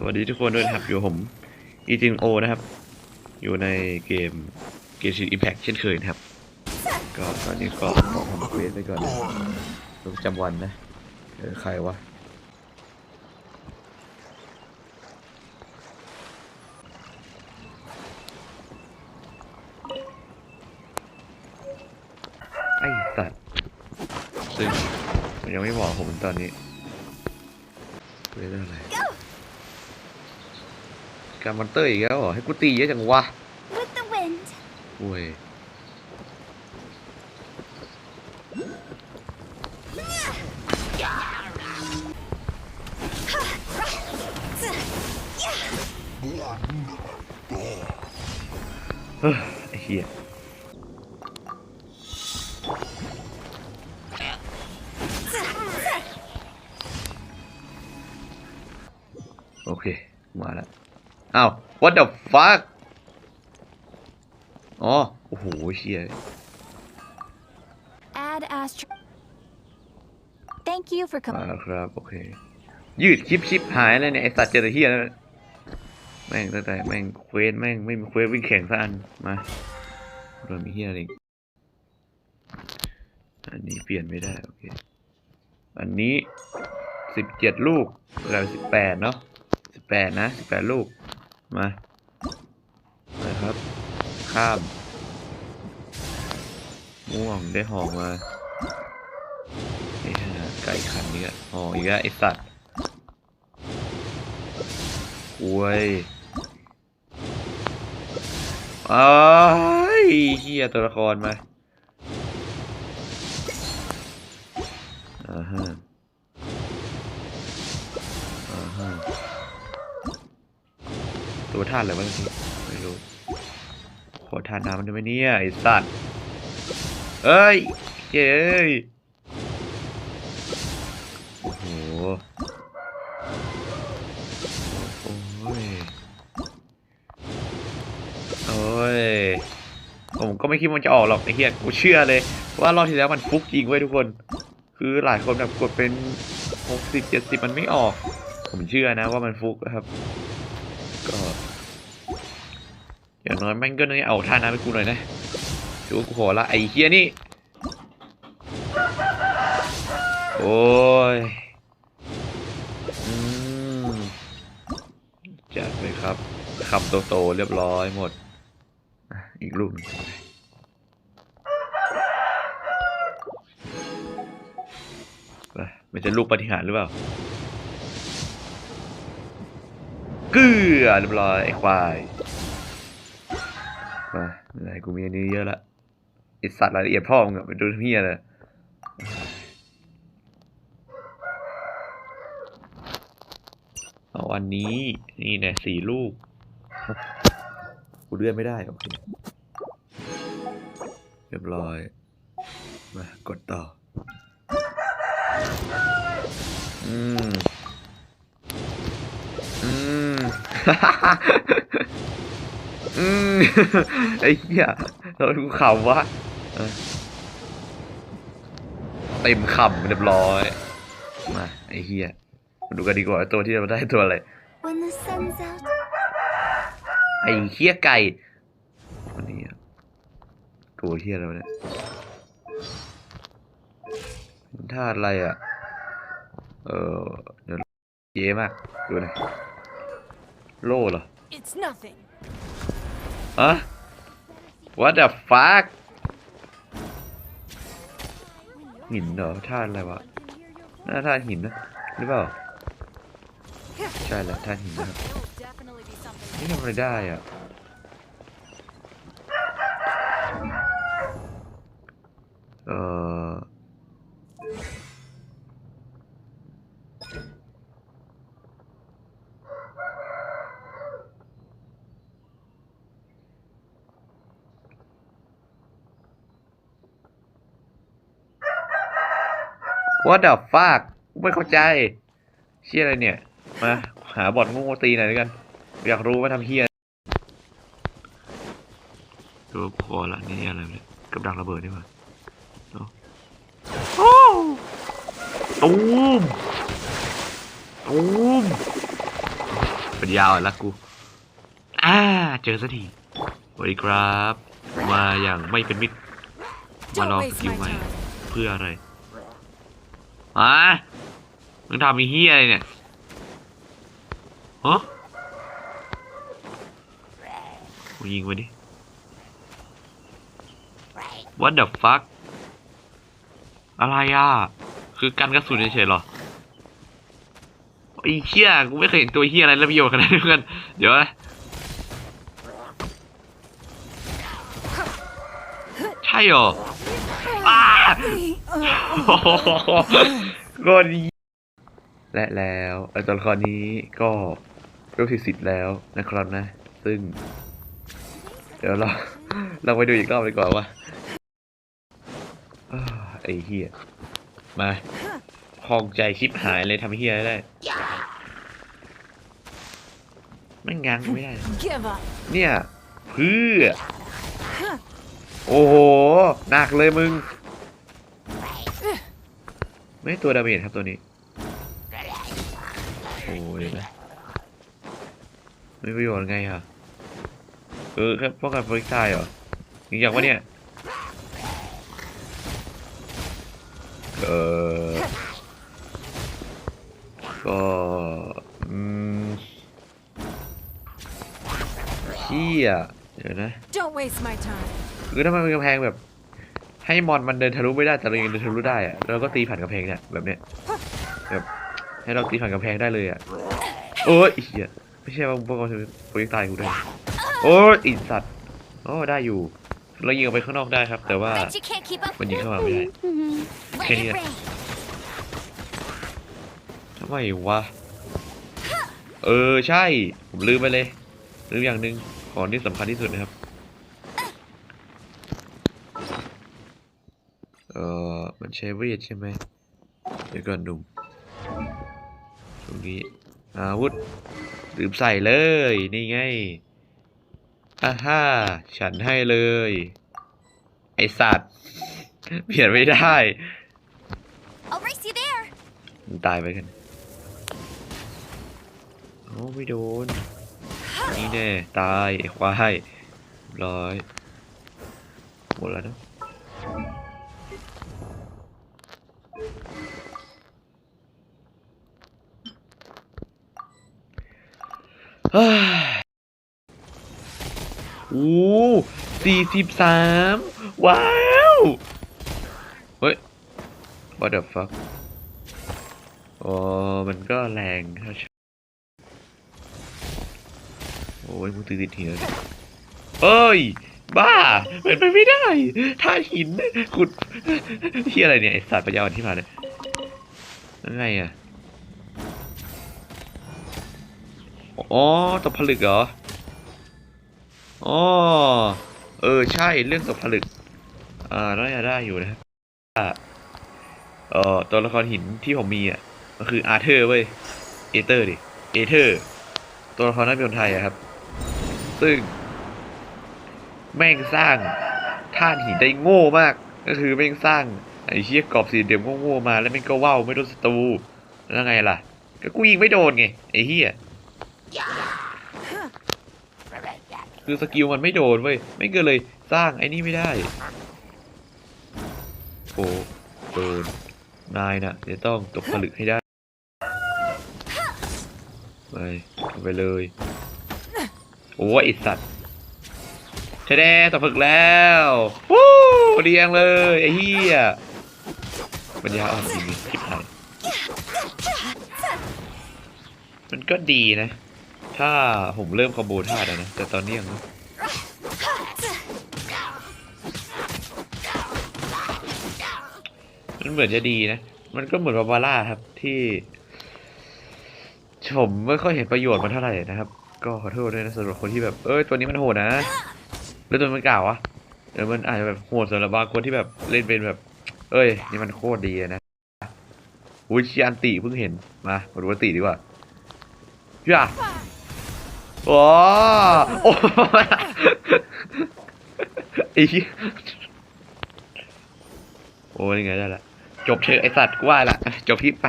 สวัสดีทุกคนด้วยนะครับ อยู่ผมอีจิงโอนะครับ อยู่ในเกมเกมชีอิมแพคเช่นเคยนะครับ ก็ตอนนี้ก็ขอทำเควสไปก่อนลงจำวันนะเออใครวะไอ้สัตว์ซึ่งมันยังไม่บอกผมตอนนี้เควสอะไร การมอนเตอร์อีกแล้วเหรอให้กูตีเยอะจังวะ With the wind. โอ้ย เฮ้ยไอ้เหี้ยโอเค มาแล้ว อ้าว what the fuck อ๋อ โอ้โหเชี่ย Add astro. Thank you for มา coming. แล้วครับ โอเค ยืดชิปชิปหายแล้วเนี่ย ไอสัตว์เจอแต่เฮียแล้วแม่งตั้งแต่แม่งเควสแม่งไม่มีเควสวิ่งแข่งสักอัน มาโดนมีเฮียอะไรอีกอันนี้เปลี่ยนไม่ได้ โอเค อันนี้สิบเจ็ดลูกเราสิบแปดเนาะสิบแปดนะสิบแปดลูก มามาครับ ข้าม ม่วงได้หอมมาไอ้ห่าไก่ขันนี่ก็อ๋ออีกแล้วไอ้สัตว์โว้ยอ้ายเฮียตัวละครมาอ่าฮะ ตัวท่านอะไรวะเมื่อกี้ไม่รู้ขอทานน้ำมันได้ไหมเนี่ยไอ้สัตว์เอ้ยเย้ยโอ้โหโอ้ยโอ้ยผมก็ไม่คิดมันจะออกหรอกไอ้เหี้ยกูเชื่อเลยว่ารอบที่แล้วมันฟุกจริงเว้ยทุกคน คือหลายคนแบบกดเป็นหกสิบเจ็ดสิบมันไม่ออก ผมเชื่อนะว่ามันฟุกครับ ก็ อย่างน้อยแม่งก็น้อยเอาท่าน้ำให้กูหน่อยนะถือว่ากูขอละไอ้เหี้ยนี่ โอ้ยอืมจัดไปครับคำโตๆเรียบร้อยหมด อีกลูกหนึงไปมันจะลูกปฏิหารหรือเปล่าเกลือเรียบร้อยไอ้ควาย มาไหนกูมีอันนี้เยอะละไอสัตว์รายละเอียดพ่อมึงอะไปดูที่นี่เลยเอาอันนี้นี่เนี่ยสี่ลูก กูเลื่อนไม่ได้โอเคเรียบร้อย มากดต่อ อืม อืม อืมไอ้เหี้ยเราดูขำวะเออเต็มคำเรียบร้อย มาไอ้เหี้ยมาดูกันดีกว่าตัวที่เราได้ตัวอะไร When the sun's out. ไอ้เฮี้ยไก่วันนี้อะตัวเฮี้ยอะไรวะเนี่ยมันท่าอะไรอะ เออเดี๋ยวเจ๊มาก ดูหนะโล่เหรอ It's nothing. อะ what the fuck หินเหรอท่าอะไรวะน่าท่าหินนะหรือเปล่า ใช่แล้วท่าหินนะครับนี่ทำอะไรได้อะ ว่าดับฟากไม่เข้าใจเชี่ยอะไรเนี่ย มาหาบอดงูตีหน่อยด้วยกัน อยากรู้ว่าทำเฮียดูพอละนี่อะไรเนี่ยกับดักระเบิดนี่หว่าเอาโอ้ตูมตูมเป็นยาวอะละกู อ่า เจอสักทีสวัสดีครับ มาอย่างไม่เป็นมิตร มาล Don't องส waste กิล my ใหม่ time. เพื่ออะไร อะมึงทำมีเฮียอะไรเนี่ยฮะกูยิงไปดิ What the fuck อะไรอะ คือกันกระสุนเฉยๆหรอไอ้เฮียกูไม่เคยเห็นตัวเฮียอะไรแล้วประโยชน์ขนาดนี้เพื่อนเดี๋ยวนะใช่หรออ้า ก็ดีและแล้วไอ้ตัวละครนี้ก็รู้สิสิทธิ์แล้วนะครับนะ ซึ่ง เดี๋ยวเราเราไปดูอีกรอบดีกว่าว่าอ้าวไอ้เฮียมาคลองใจชิบหายเลยทำเฮียอะไรได้ไม่งง้างกูไม่ได้ Give up. เนี่ย เพื่อ โอ้โห หนักเลยมึง ไม่ตัวดาเมจครับตัวนี้โอ้ยนะไม่ประโยชน์ไงอะเออแค่ป้องกันโปรลิกไซเหรอจริงอย่างวะเนี่ยเออก็อืมเฮียเดี๋ยวนะ Don't waste my time. คือถ้ามันเป็นกำแพงแบบ ให้มอนมันเดินทะลุไม่ได้แต่เรายังเดินทะลุได้อะเราก็ตีผ่านกำแพงเนี่ยแบบเนี้ยแบบให้เราตีผ่านกำแพงได้เลยอะโอ้ยไอ้เหี้ยไม่ใช่ว่าพวกเราจะโปรยตายกูได้โอ้ยอีสัตว์โอ้ได้อยู่เรายิงออกไปข้างนอกได้ครับ แต่ว่า Bet you can't keep up. มันยิงเข้ามาไม่ได้ Let Can it you- rain. ทำไมวะเออใช่ ผมลืมไปเลยลืมอย่างหนึ่งของที่สำคัญที่สุดนะครับ ออมันใช้เวทใช่ไหมเดี๋ยวก่อนหนุ่มตรงนี้อาวุธลืมใส่เลย นี่ไงอ่าฮ่าฉันให้เลย ไอสัตว์ เปลี่ยนไม่ได้ I'll race you there. มึงตายไปกันโอ้ไม่โดน นี่แน่ตายไอ้ควายเรียบร้อยหมดแล้วเนอะ โอ้สี่สิบสามว้าว เฮ้ย what the fuck อ๋อมันก็แรงถ้าใช่โอ้ยมึงติดติดหินเนี่ยเอ้ย บ้าเป็นไปไม่ได้ท่าหินขุดที่อะไรเนี่ย ไอสัตว์ปัญญาอ่อนที่มาเนี่ยยังไงอะ อ๋อตกผลึกเหรอ อ๋อ เออ ใช่ เรื่องตกผลึก อ่าน่าจะได้อยู่นะอ่าเอ่อตัวละครหินที่ผมมีอะ ก็คืออาร์เธอร์เว้ย เอเตอร์ดิ เอเธอร์ ตัวละครนักบินไทยอะครับ ซึ่ง แม่งสร้างท่านหินได้โง่มาก ก็คือแม่งสร้างไอ้เชี่ยกรอบสี่เหลี่ยมโง่ๆมาแล้วแม่งก็ว่าวไม่โดนศัตรูแล้วไงล่ะ ก็กูยิงไม่โดนไงไอ้เหี้ย คือสกิลมันไม่โดนเว้ย ไม่งก็เลยสร้างไอ้นี่ไม่ได้ โอ้โดนนายน่ะจะต้องตกผลึกให้ได้ ไปไปเลย โอ้ไอสัตว์ใช่แน่ตกผลึกแล้ววู้ดียงเลย ไอ้เหี้ยปัญญาอ่อนจริงๆคิดหายมันก็ดีนะ ถ้าผมเริ่มคอมโบท่าแล้วนะ แต่ตอนนี้ยังมันเหมือนจะดีนะ มันก็เหมือนบาบาร่าครับที่ผมไม่ค่อยเห็นประโยชน์มันเท่าไหร่นะครับ ก็ขอโทษด้วยนะสำหรับคนที่แบบ เอ้ยตัวนี้มันโหดนะแล้วตัวมันกล่าววะเดี๋ยวมันอาจจะแบบโหดสำหรับบางคนที่แบบเล่นเป็นแบบ เอ้ย นี่มันโคตรดีนะอุ้ยชิอันติเพิ่งเห็น มามาดูอันติดีกว่าย่า โอ้โอ้ไอ้เหี้ยโอ้ยไงได้ละจบเถอะไอสัตว์กูว่าละจบคลิปไป